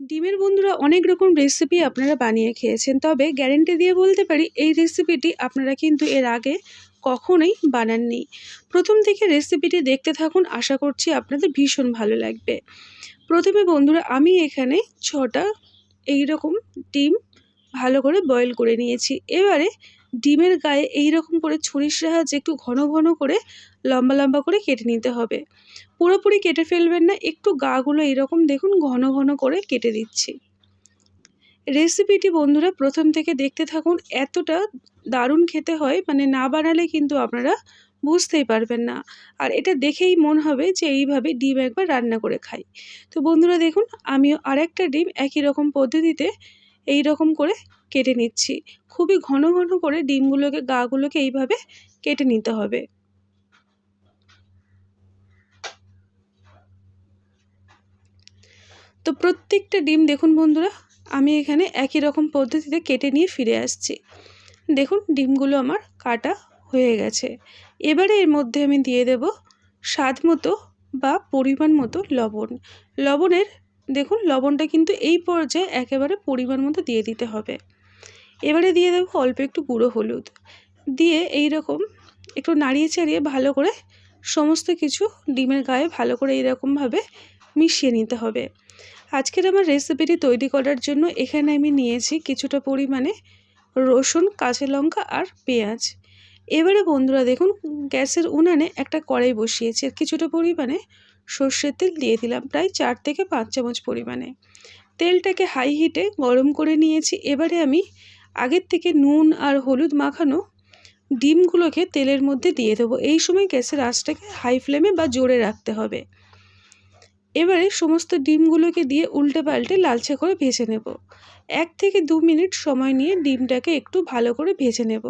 ডিমের বন্ধুরা অনেক রকম রেসিপি আপনারা বানিয়ে খেয়েছেন, তবে গ্যারেন্টি দিয়ে বলতে পারি এই রেসিপিটি আপনারা কিন্তু এর আগে কখনোই বানাননি। প্রথম থেকে রেসিপিটি দেখতে থাকুন, আশা করছি আপনাদের ভীষণ ভালো লাগবে। প্রথমে বন্ধুরা আমি এখানে ছটা এই রকম ডিম ভালো করে বয়েল করে নিয়েছি। এবারে ডিমের গায়ে এই রকম করে ছুরির সাহায্যে একটু ঘন ঘন করে লম্বা লম্বা করে কেটে নিতে হবে। পুরোপুরি কেটে ফেলবেন না, একটু গাগুলো এরকম দেখুন ঘন ঘন করে কেটে দিচ্ছি। রেসিপিটি বন্ধুরা প্রথম থেকে দেখতে থাকুন, এতটা দারুণ খেতে হয় মানে না বানালে কিন্তু আপনারা বুঝতেই পারবেন না। আর এটা দেখেই মন হবে যে এইভাবে ডিম একবার রান্না করে খাই। তো বন্ধুরা দেখুন, আমিও আরেকটা ডিম একই রকম পদ্ধতিতে এই রকম করে কেটে নিচ্ছি। খুবই ঘন ঘন করে ডিমগুলোকে, গাগুলোকে এইভাবে কেটে নিতে হবে। তো প্রত্যেকটা ডিম দেখুন বন্ধুরা, আমি এখানে একই রকম পদ্ধতিতে কেটে নিয়ে ফিরে আসছি। দেখুন, ডিমগুলো আমার কাটা হয়ে গেছে। এবারে এর মধ্যে আমি দিয়ে দেব স্বাদ মতো বা পরিমাণ মতো লবণ। লবণের, দেখুন, লবণটা কিন্তু এই পর্যায়ে একেবারে পরিমাণ মতো দিয়ে দিতে হবে। এবারে দিয়ে দেবো অল্প একটু গুঁড়ো হলুদ। দিয়ে এই রকম একটু নাড়িয়ে চাড়িয়ে ভালো করে সমস্ত কিছু ডিমের গায়ে ভালো করে এইরকমভাবে মিশিয়ে নিতে হবে। আজকের আমার রেসিপিটি তৈরি করার জন্য এখানে আমি নিয়েছি কিছুটা পরিমাণে রসুন, কাঁচা লঙ্কা আর পেঁয়াজ। এবারে বন্ধুরা দেখুন, গ্যাসের উনানে একটা কড়াই বসিয়েছি আর কিছুটা পরিমাণে সর্ষের তেল দিয়ে দিলাম, প্রায় চার থেকে পাঁচ চামচ পরিমাণে। তেলটাকে হাই হিটে গরম করে নিয়েছি। এবারে আমি আগের থেকে নুন আর হলুদ মাখানো ডিমগুলোকে তেলের মধ্যে দিয়ে দেবো। এই সময় গ্যাসের আঁচটাকে হাই ফ্লেমে বা জোরে রাখতে হবে। এবারে সমস্ত ডিমগুলোকে দিয়ে উল্টে পাল্টে লালচে করে ভেজে নেব। এক থেকে দু মিনিট সময় নিয়ে ডিমটাকে একটু ভালো করে ভেজে নেব।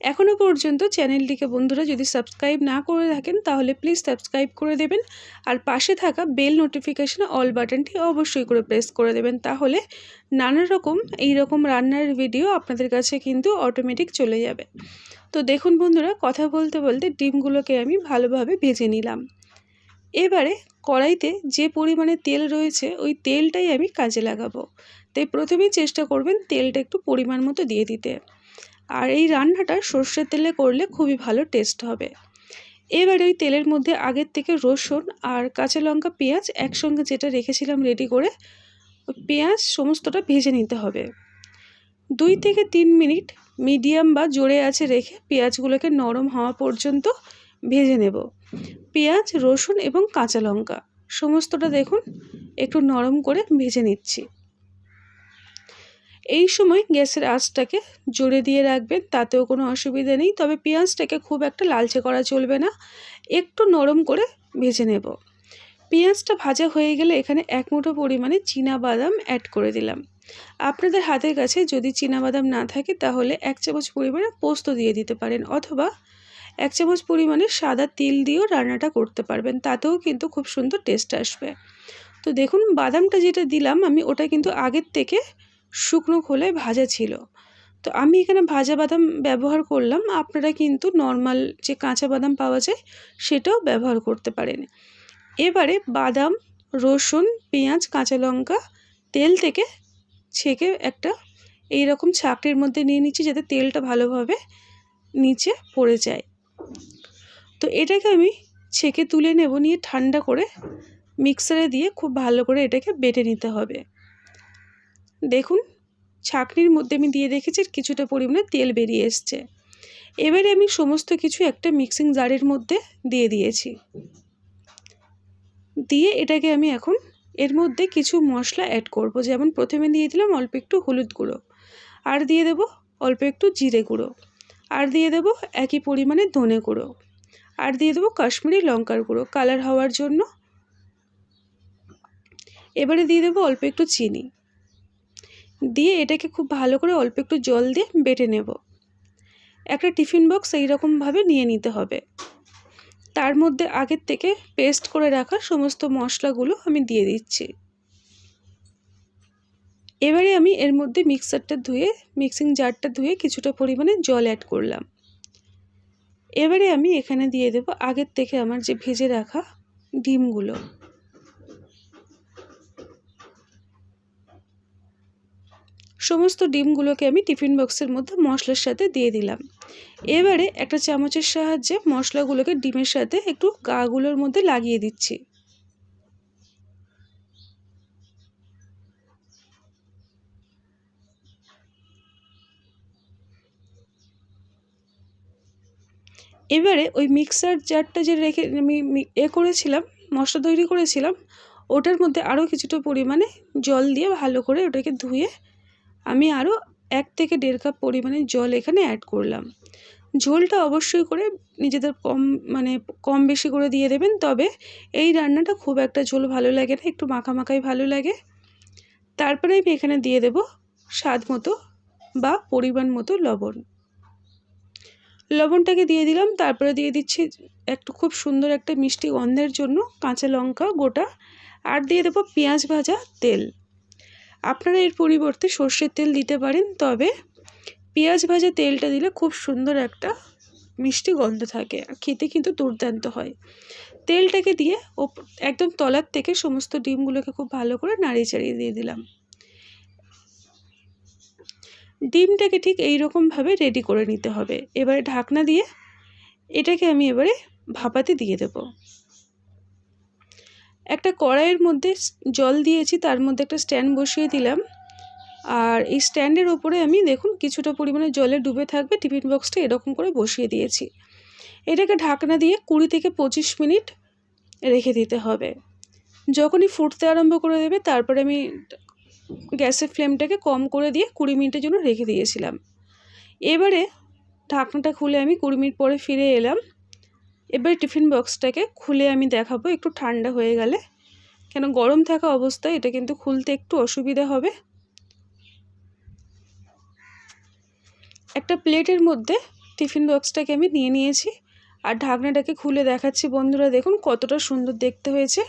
এখনও পর্যন্ত চ্যানেলটিকে বন্ধুরা যদি সাবস্ক্রাইব না করে থাকেন, তাহলে প্লিজ সাবস্ক্রাইব করে দেবেন। আর পাশে থাকা বেল নোটিফিকেশান অল বাটনটি অবশ্যই করে প্রেস করে দেবেন, তাহলে নানা রকম এই রকম রান্নার ভিডিও আপনাদের কাছে কিন্তু অটোমেটিক চলে যাবে। তো দেখুন বন্ধুরা, কথা বলতে বলতে ডিমগুলোকে আমি ভালোভাবে ভেজে নিলাম। এবারে কড়াইতে যে পরিমাণে তেল রয়েছে, ওই তেলটাই আমি কাজে লাগাবো। তাই প্রথমেই চেষ্টা করবেন তেলটা একটু পরিমাণ মতো দিয়ে দিতে। আর এই রান্নাটা সর্ষের তেলে করলে খুবই ভালো টেস্ট হবে। এবার ওই তেলের মধ্যে আগের থেকে রসুন আর কাঁচা লঙ্কা, পেঁয়াজ একসঙ্গে যেটা রেখেছিলাম রেডি করে পেঁয়াজ সমস্তটা ভেজে নিতে হবে। দুই থেকে তিন মিনিট মিডিয়াম বা জোরে আছে রেখে পেঁয়াজগুলোকে নরম হওয়া পর্যন্ত ভেজে নেব। পেঁয়াজ, রসুন এবং কাঁচা লঙ্কা, সমস্তটা দেখুন, একটু নরম করে ভেজে নিচ্ছি। এই সময় গ্যাসের আঁচটাকে জোরে দিয়ে রাখবেন, তাতেও কোনো অসুবিধা নেই। তবে পেঁয়াজটাকে খুব একটা লালচে করা চলবে না। একটু নরম করে ভেজে নেব। পেঁয়াজটা ভাজা হয়ে গেলে এখানে এক মুঠো পরিমাণে বাদাম অ্যাড করে দিলাম। আপনাদের হাতের কাছে যদি বাদাম না থাকে, তাহলে এক চামচ পরিমাণে পোস্ত দিয়ে দিতে পারেন অথবা এক চামচ পরিমাণে সাদা তিল দিয়েও রান্নাটা করতে পারবেন। তাতেও কিন্তু খুব সুন্দর টেস্ট আসবে। তো দেখুন, বাদামটা যেটা দিলাম, আমি ওটা কিন্তু আগের থেকে শুকনো খোলায় ভাজা ছিল। তো আমি এখানে ভাজা বাদাম ব্যবহার করলাম। আপনারা কিন্তু নর্মাল যে কাঁচা বাদাম পাওয়া যায়, সেটাও ব্যবহার করতে পারেন। এবারে বাদাম, রসুন, পেঁয়াজ, কাঁচা লঙ্কা, তেল থেকে ছেঁকে একটা এই রকম ছাকরির মধ্যে নিয়ে নিচ্ছি যাতে তেলটা ভালোভাবে নিচে পড়ে যায়। তো এটাকে আমি ছেঁকে তুলে নেব, নিয়ে ঠান্ডা করে মিক্সারে দিয়ে খুব ভালো করে এটাকে বেটে নিতে হবে। দেখুন ছাকনির মধ্যে আমি দিয়ে দেখেছি কিছুটা পরিমাণে তেল বেরিয়ে এসছে। এবারে আমি সমস্ত কিছু একটা মিক্সিং জারের মধ্যে দিয়ে দিয়েছি। দিয়ে এটাকে আমি এখন এর মধ্যে কিছু মশলা অ্যাড করব। যেমন প্রথমে দিয়ে দিলাম অল্প একটু হলুদ গুঁড়ো। আর দিয়ে দেব অল্প একটু জিরে গুঁড়ো। আর দিয়ে দেব একই পরিমাণে ধনে গুঁড়ো। আর দিয়ে দেবো কাশ্মীরি লঙ্কার গুঁড়ো। কালার হওয়ার জন্য এবারে দিয়ে দেবো অল্প একটু চিনি। দিয়ে এটাকে খুব ভালো করে অল্প একটু জল দিয়ে বেটে নেব। একটা টিফিন বক্স এইরকমভাবে নিয়ে নিতে হবে। তার মধ্যে আগের থেকে পেস্ট করে রাখা সমস্ত মশলাগুলো আমি দিয়ে দিচ্ছি। এবারে আমি এর মধ্যে মিক্সারটা ধুয়ে, মিক্সিং জারটা ধুয়ে কিছুটা পরিমাণে জল অ্যাড করলাম। এবারে আমি এখানে দিয়ে দেব আগের থেকে আমার যে ভেজে রাখা ডিমগুলো। সমস্ত ডিমগুলোকে আমি টিফিন বক্সের মধ্যে মশলার সাথে দিয়ে দিলাম। এবারে একটা চামচের সাহায্যে মশলাগুলোকে ডিমের সাথে একটু গাগুলোর মধ্যে লাগিয়ে দিচ্ছি। এবারে ওই মিক্সার জারটা যে রেখে আমি এ করেছিলাম, মশলা তৈরি করেছিলাম, ওটার মধ্যে আরও কিছুটা পরিমাণে জল দিয়ে ভালো করে ওটাকে ধুয়ে আমি আরও এক থেকে দেড় কাপ পরিমাণে জল এখানে অ্যাড করলাম। ঝোলটা অবশ্যই করে নিজেদের কম মানে কম বেশি করে দিয়ে দেবেন, তবে এই রান্নাটা খুব একটা ঝোল ভালো লাগে না, একটু মাখা মাখাই ভালো লাগে। তারপরে আমি এখানে দিয়ে দেব স্বাদ মতো বা পরিমাণ মতো লবণ। লবণটাকে দিয়ে দিলাম, তারপরে দিয়ে দিচ্ছি একটু খুব সুন্দর একটা মিষ্টি গন্ধের জন্য কাঁচা লঙ্কা গোটা, আর দিয়ে দেবো পেঁয়াজ ভাজা তেল। আপনারা এর পরিবর্তে সর্ষের তেল দিতে পারেন, তবে পেঁয়াজ ভাজা তেলটা দিলে খুব সুন্দর একটা মিষ্টি গন্ধ থাকে খেতে কিন্তু দুর্দান্ত হয়। তেলটাকে দিয়ে একদম তলার থেকে সমস্ত ডিমগুলোকে খুব ভালো করে নাড়িয়ে চাড়িয়ে দিয়ে দিলাম। ডিমটাকে ঠিক এই রকমভাবে রেডি করে নিতে হবে। এবারে ঢাকনা দিয়ে এটাকে আমি এবারে ভাপাতে দিয়ে দেব। একটা কড়াইয়ের মধ্যে জল দিয়েছি, তার মধ্যে একটা স্ট্যান্ড বসিয়ে দিলাম। আর এই স্ট্যান্ডের ওপরে আমি দেখুন কিছুটা পরিমাণে জলে ডুবে থাকবে, টিফিন বক্সটা এরকম করে বসিয়ে দিয়েছি। এটাকে ঢাকনা দিয়ে কুড়ি থেকে পঁচিশ মিনিট রেখে দিতে হবে। যখনই ফুটতে আরম্ভ করে দেবে, তারপরে আমি গ্যাসের ফ্লেমটাকে কম করে দিয়ে কুড়ি মিনিটের জন্য রেখে দিয়েছিলাম। এবারে ঢাকনাটা খুলে আমি কুড়ি মিনিট পরে ফিরে এলাম। এবারে টিফিন বক্সটাকে খুলে আমি দেখাবো, একটু ঠান্ডা হয়ে গেলে। কেন, গরম থাকা অবস্থায় এটা কিন্তু খুলতে একটু অসুবিধা হবে। একটা প্লেটের মধ্যে টিফিন বক্সটাকে আমি নিয়ে নিয়েছি আর ঢাকনাটাকে খুলে দেখাচ্ছি। বন্ধুরা, দেখুন কতটা সুন্দর দেখতে হয়েছে।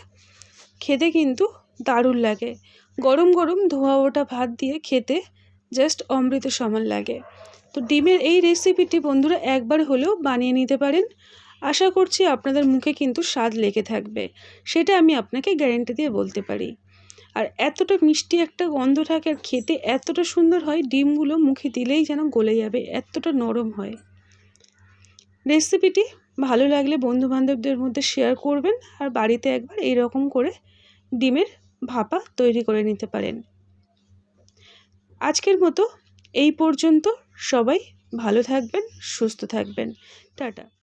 খেতে কিন্তু দারুণ লাগে। গরম গরম ধোয়া ওটা ভাত দিয়ে খেতে জাস্ট অমৃত সমান লাগে। তো ডিমের এই রেসিপিটি বন্ধুরা একবার হলেও বানিয়ে নিতে পারেন। আশা করছি আপনাদের মুখে কিন্তু স্বাদ লেগে থাকবে, সেটা আমি আপনাকে গ্যারেন্টি দিয়ে বলতে পারি। আর এতটা মিষ্টি একটা গন্ধ থাকে আর খেতে এতটা সুন্দর হয়, ডিমগুলো মুখে দিলেই যেন গলে যাবে, এতটা নরম হয়। রেসিপিটি ভালো লাগলে বন্ধুবান্ধবদের মধ্যে শেয়ার করবেন আর বাড়িতে একবার এই রকম করে ডিমের ভাপা তৈরি করে নিতে পারেন। আজকের মতো এই পর্যন্ত সবাই ভালো থাকবেন, সুস্থ থাকবেন। টাটা।